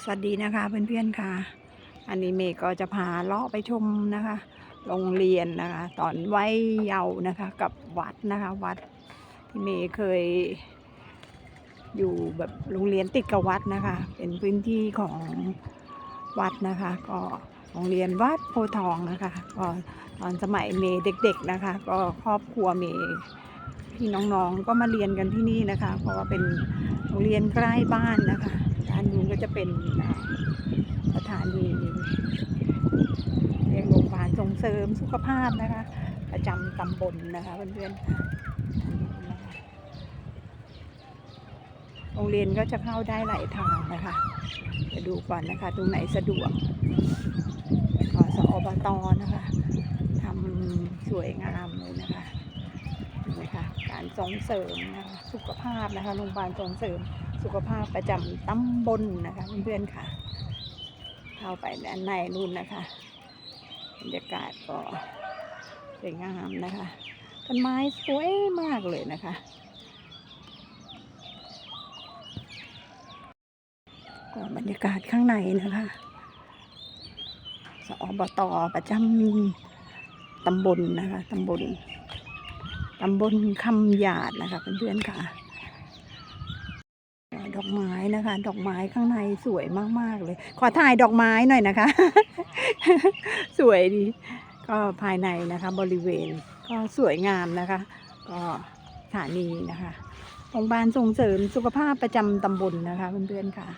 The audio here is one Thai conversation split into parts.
สวัสดีนะคะเพื่อนๆค่ะ อันนี้เมย์ก็จะพาเลาะไปชมนะคะ โรงเรียนนะคะ ตอนวัยเยาว์นะคะ กับวัดนะคะ วัดที่เมย์เคย อยู่แบบโรงเรียนติดกับวัดนะคะ เป็นพื้นที่ของวัดนะคะ ก็โรงเรียนวัดโพทองนะคะ ก็ตอนสมัยเมย์เด็ก ๆนะคะ ก็ครอบครัวเมย์พี่น้องๆก็มาเรียนกันที่นี่นะคะ เพราะว่าเป็น งเรียนใกล้บ้านนะคะด้านนู้นก็จะเป็นสถานีเรียกโรงพยาบาลส่งเสริมสุขภาพนะคะ ประจำตำบลนะคะเพื่อนๆโรงเรียนก็จะเข้าได้หลายทางนะคะจะดูก่อนนะคะตรงไหนสะดวกขอสอบตนะคะทำสวยงามเลยนะคะารส่งเสริมนะคะสุขภาพนะคะโรงพยาบาลส่งเสริมสุขภาพประจำตำบลนะคะเพื่อนๆค่ะ เข้าไปด้านในนู่นนะคะบรรยากาศก็สวยงามนะคะต้นไม้สวยมากเลยนะคะ ก็บรรยากาศข้างในนะคะสอบตประจำตำบลนะคะตำบลำบลคำหยาดนะคะเพื่อนๆค่ะ ดอกไม้นะคะ ดอกไม้ข้างในสวยมากๆเลย ขอถ่ายดอกไม้หน่อยนะคะ สวยดี ก็ภายในนะคะ บริเวณก็สวยงามนะคะ ก็สถานีนะคะโรงพยาบาลส่งเสริมสุขภาพประจำตำบลนะคะเพื่อนๆค่ะ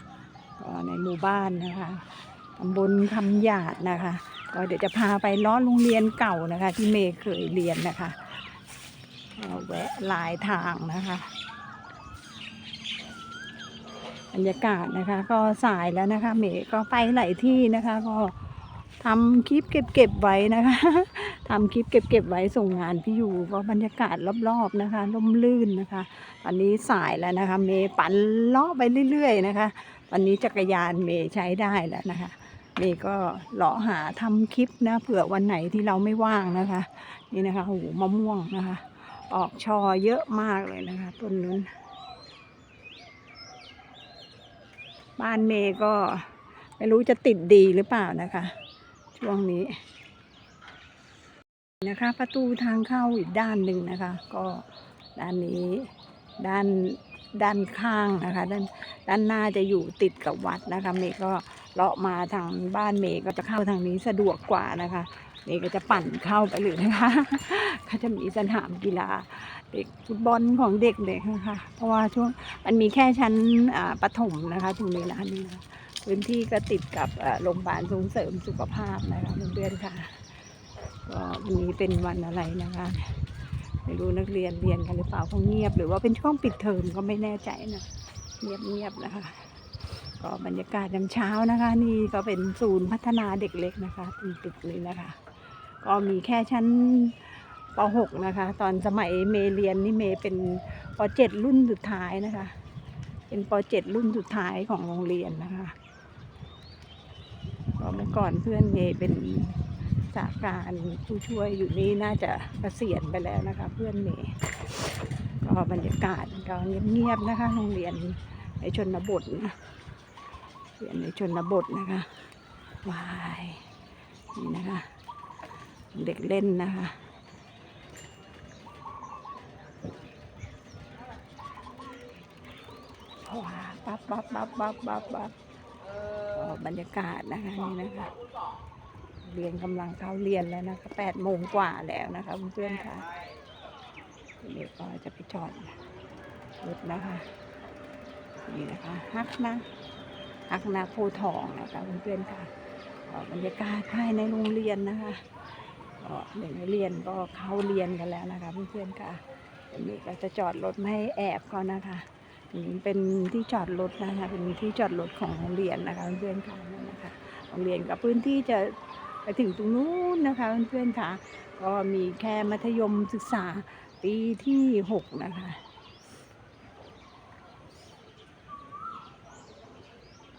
ก็ในหมู่บ้านนะคะตำบลคำหยาดนะคะ ก็เดี๋ยวจะพาไปล้อโรงเรียนเก่านะคะ ที่เมย์เคยเรียนนะคะ แวะหลายทางนะคะบรรยากาศนะคะ ก็สายแล้วนะคะเมย์ก็ไปหลายที่นะคะ ก็ทำคลิปเก็บๆไว้นะคะทำคลิปเก็บๆไว้ส่งงานพี่อยู่ก็บรรยากาศรอบๆนะคะร่มรื่นนะคะ ตอนนี้สายแล้วนะคะ เมย์ปั่นเลาะไปเรื่อย ๆ นะคะ ตอนนี้จักรยานเมย์ใช้ได้แล้วนะคะเมย์ก็เลาะหาทำคลิปนะเผื่อวันไหนที่เราไม่ว่างนะคะ นี่นะคะโอ้โหมะม่วงนะคะ ออกชอเยอะมากเลยนะคะต้นนู้น บ้านเมย์ก็ไม่รู้จะติดดีหรือเปล่านะคะ ช่วงนี้ นะคะประตูทางเข้าอีกด้านหนึ่งนะคะ ก็ด้านนี้ด้านด้านข้างนะคะ ด้านด้านหน้าจะอยู่ติดกับวัดนะคะ เมย์ก็เลาะมาทางบ้านเมย์ก็จะเข้าทางนี้สะดวกกว่านะคะ เมย์ก็จะปั่นเข้าไปเลยนะคะก็จะมีสนามกีฬาเด็กฟุตบอลของเด็กๆนะคะ เพราะว่าช่วงมันมีแค่ชั้นประถมนะคะตรงนี้นะนี่นะพื้นที่ก็ติดกับโรงพยาบาลส่งเสริมสุขภาพนะคะเพื่อนๆค่ะก็วันนี้เป็นวันอะไรนะคะไม่รู้นักเรียนเรียนกันหรือเปล่าคงเงียบ หรือว่าเป็นช่วงปิดเทอมก็ไม่แน่ใจนะเงียบเงียบๆนะคะก็บรรยากาศยามเช้านะคะ นี่ก็เป็นศูนย์พัฒนาเด็กเล็กนะคะตรงตึกนี้นะคะ ก็มีแค่ชั้นป .6 นะคะ ตอนสมัยเมเรียนนี่เมเป็นป .7 รุ่นสุดท้ายนะคะ เป็นป .7 รุ่นสุดท้ายของโรงเรียนนะคะก็เมื่อก่อนเพื่อนเมเป็นสาการผู้ช่วยอยู่นี่น่าจะเกษียณไปแล้วนะคะ เพื่อนเมย์ก็บรรยากาศก็เงียบๆนะคะโรงเรียนในชนบทนะเรียนในชนบทนะคะวายนี่นะคะ เด็กเล่นนะคะ ว้าปั๊บปั๊บปั๊บปั๊บปั๊บปั๊บบรรยากาศนะคะนี่นะคะ เรียนกำลังเข้าเรียนแล้วนะคะแปดโมงกว่าแล้วนะคะเพื่อนๆค่ะเด็กก็จะไปจอดรถนะคะ นี่นะคะฮักนะฮักนะโพทองนะคะเพื่อนๆค่ะบรรยากาศภายในโรงเรียนนะคะ ก็เด็กนักเรียนก็เข้าเรียนกันแล้วนะคะเพื่อนๆค่ะเดี๋ยวนี้ก็จะจอดรถไม่ให้แอบเขานะคะอืมเป็นที่จอดรถนะคะเป็นที่จอดรถของโรงเรียนนะคะเพื่อนๆค่ะนั่นนะคะโรงเรียนกับพื้นที่จะไปถึงตรงนู้นนะคะเพื่อนๆค่ะ ก็มีแค่มัธยมศึกษาปีที่หกนะคะ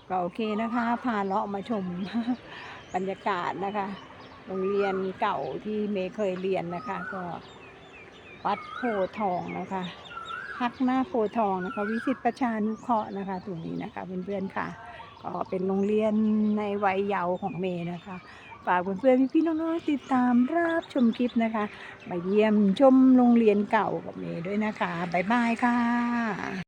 ก็โอเคนะคะ พาเลาะมาชมบรรยากาศนะคะ โรงเรียนเก่าที่เมย์เคยเรียนนะคะ ก็วัดโพทองนะคะพักหน้าโพทองนะคะ วิสิตประชานุเคราะห์นะคะตรงนี้นะคะเพื่อนๆค่ะก็ก็เป็นโรงเรียนในวัยเยาว์ของเมย์นะคะฝากเพื่อนๆพี่ๆน้องๆติดตามรับชมคลิปนะคะมาเยี่ยมชมโรงเรียนเก่ากับเมย์ด้วยนะคะบ๊ายบายค่ะ